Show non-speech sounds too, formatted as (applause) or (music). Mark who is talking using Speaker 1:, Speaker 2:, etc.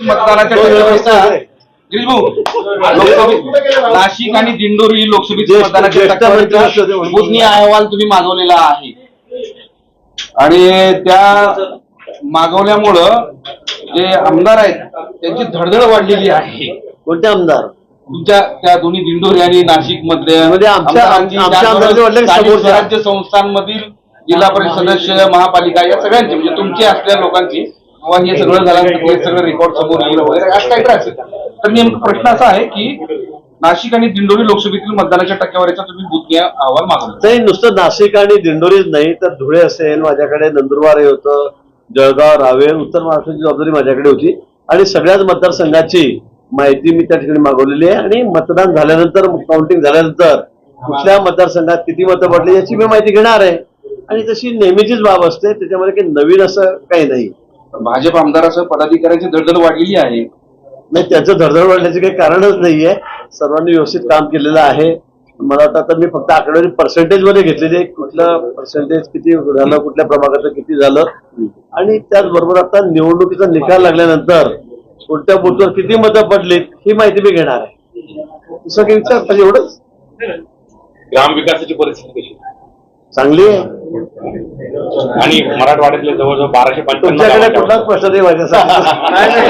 Speaker 1: मतदानाच्या नाशिक आणि दिंडोरी लोकसभेच्या
Speaker 2: ज्येष्ठ-
Speaker 1: मतदानाच्या
Speaker 2: ज्येष्ठ मंत्री
Speaker 1: टक्केवारीचा
Speaker 2: असते ते म्हणून.
Speaker 1: मोजणी अहवाल तुम्ही मागवलेला आहे. आणि त्या मागवल्यामुळं जे आमदार आहेत त्यांची धडधड वाढलेली आहे.
Speaker 2: कोणते आमदार?
Speaker 1: तुमच्या त्या दोन्ही दिंडोरी आणि नाशिक मधले
Speaker 2: म्हणजे?
Speaker 1: स्वराज्य संस्थांमधील जिल्हा परिषद सदस्य महापालिका या सगळ्यांचे म्हणजे तुमचे असलेल्या लोकांची किंवा हे सगळं झाल्यानंतर हे सगळं रेकॉर्ड समोर येईल वगैरे असं काहीतरी असेल तर नेमका प्रश्न असा आहे की नाशिक आणि दिंडोरी लोकसभेतील मतदानाच्या टक्केवारीचा तुम्ही बुद्धी अहवाल मागवला.
Speaker 2: नाही नुसतं नाशिक आणि दिंडोरीच नाही तर धुळे असेल माझ्याकडे नंदुरबार हे होतं जळगाव रावेर उत्तर महाराष्ट्राची जबाबदारी माझ्याकडे होती. आणि सगळ्याच मतदारसंघाची माहिती मी त्या ठिकाणी मागवलेली आहे. आणि मतदान झाल्यानंतर काउंटिंग झाल्यानंतर कुठल्या मतदारसंघात किती मतं पडली याची मी माहिती घेणार आहे. आणि तशी नेहमीचीच बाब असते त्याच्यामध्ये काही नवीन असं काही नाही.
Speaker 1: भाजप आमदारासह पदाधिकाऱ्यांची धडधड वाढलेली आहे.
Speaker 2: नाही त्याचं धडधड वाढण्याचे काही कारणच नाहीये. सर्वांनी व्यवस्थित काम केलेलं आहे. मला वाटतं आता मी फक्त आकडेवारी पर्सेंटेजमध्ये घेतलेली आहे. कुठलं पर्सेंटेज किती झालं कुठल्या प्रभागाचं किती झालं. आणि त्याचबरोबर आता निवडणुकीचा निकाल लागल्यानंतर कोणत्या बूथवर किती मतं पडलीत ही माहिती मी घेणार आहे. दुसरं काही विचार पाहिजे एवढंच?
Speaker 3: ग्रामविकासाची परिस्थिती कशी?
Speaker 2: चांगली आहे.
Speaker 3: आणि मराठवाड्यातले जवळजवळ बाराशे
Speaker 2: तुमच्याकडे
Speaker 3: पंचावन्न
Speaker 2: कुठलाच प्रश्न नाही माझ्यासाठी (laughs)